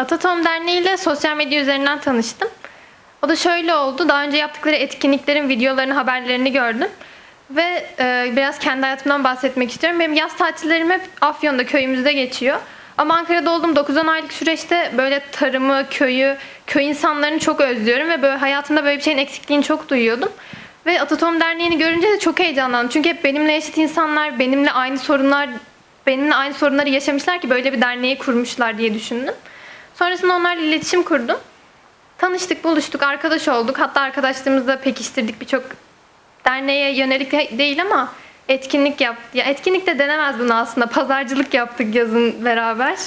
Atatom Derneği ile sosyal medya üzerinden tanıştım. O da şöyle oldu. Daha önce yaptıkları etkinliklerin videolarını, haberlerini gördüm. Ve e, biraz kendi hayatımdan bahsetmek istiyorum. Benim yaz tatillerim hep Afyon'da, köyümüzde geçiyor. Ama Ankara'da olduğum 9-10 aylık süreçte böyle tarımı, köyü, köy insanlarını çok özlüyorum. Ve böyle hayatımda böyle bir şeyin eksikliğini çok duyuyordum. Ve Atatom Derneği'ni görünce de çok heyecanlandım. Çünkü hep benimle eşit insanlar, benimle aynı sorunlar, benimle aynı sorunları yaşamışlar ki böyle bir derneği kurmuşlar diye düşündüm. Sonrasında onlarla iletişim kurdum. Tanıştık, buluştuk, arkadaş olduk. Hatta arkadaşlığımızı da pekiştirdik. Birçok derneğe yönelik de- değil ama etkinlik yap. Ya etkinlik de denemez bunu aslında. Pazarcılık yaptık yazın beraber.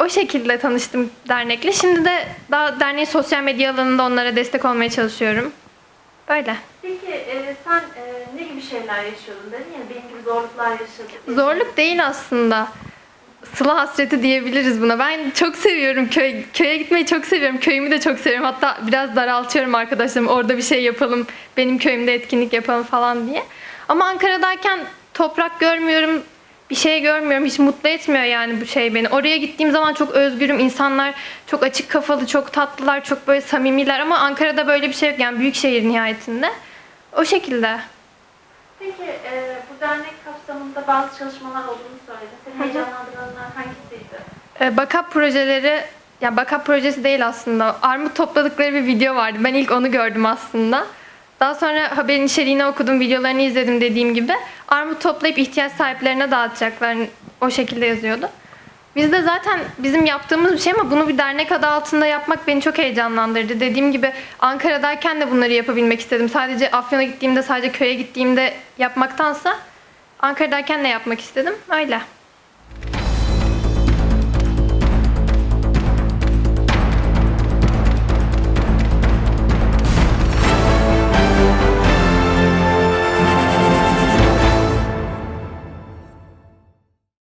O şekilde tanıştım dernekle. Şimdi de daha derneğin sosyal medya alanında onlara destek olmaya çalışıyorum. Böyle. Peki e, sen e, ne gibi şeyler yaşıyordun dedin ya benim gibi zorluklar yaşadım. Zorluk değil aslında. Sıla hasreti diyebiliriz buna. Ben çok seviyorum köy köye gitmeyi çok seviyorum. Köyümü de çok seviyorum. Hatta biraz daraltıyorum arkadaşlarım. Orada bir şey yapalım. Benim köyümde etkinlik yapalım falan diye. Ama Ankara'dayken toprak görmüyorum. Bir şey görmüyorum. Hiç mutlu etmiyor yani bu şey beni. Oraya gittiğim zaman çok özgürüm. İnsanlar çok açık kafalı, çok tatlılar, çok böyle samimiler ama Ankara'da böyle bir şey yok. Yani büyük şehir nihayetinde. O şekilde. Peki e, bu dernek kapsamında bazı çalışmalar olduğunu söyledin. Seni heyecanlandıranlar hangisiydi? E, Backup projeleri, ya backup projesi değil aslında. Armut topladıkları bir video vardı. Ben ilk onu gördüm aslında. Daha sonra haberin içeriğini okudum, videolarını izledim dediğim gibi. Armut toplayıp ihtiyaç sahiplerine dağıtacaklar. O şekilde yazıyordu. Biz de zaten bizim yaptığımız bir şey ama bunu bir dernek adı altında yapmak beni çok heyecanlandırdı. Dediğim gibi Ankara'dayken de bunları yapabilmek istedim. Sadece Afyon'a gittiğimde, sadece köye gittiğimde yapmaktansa Ankara'dayken de yapmak istedim. Öyle.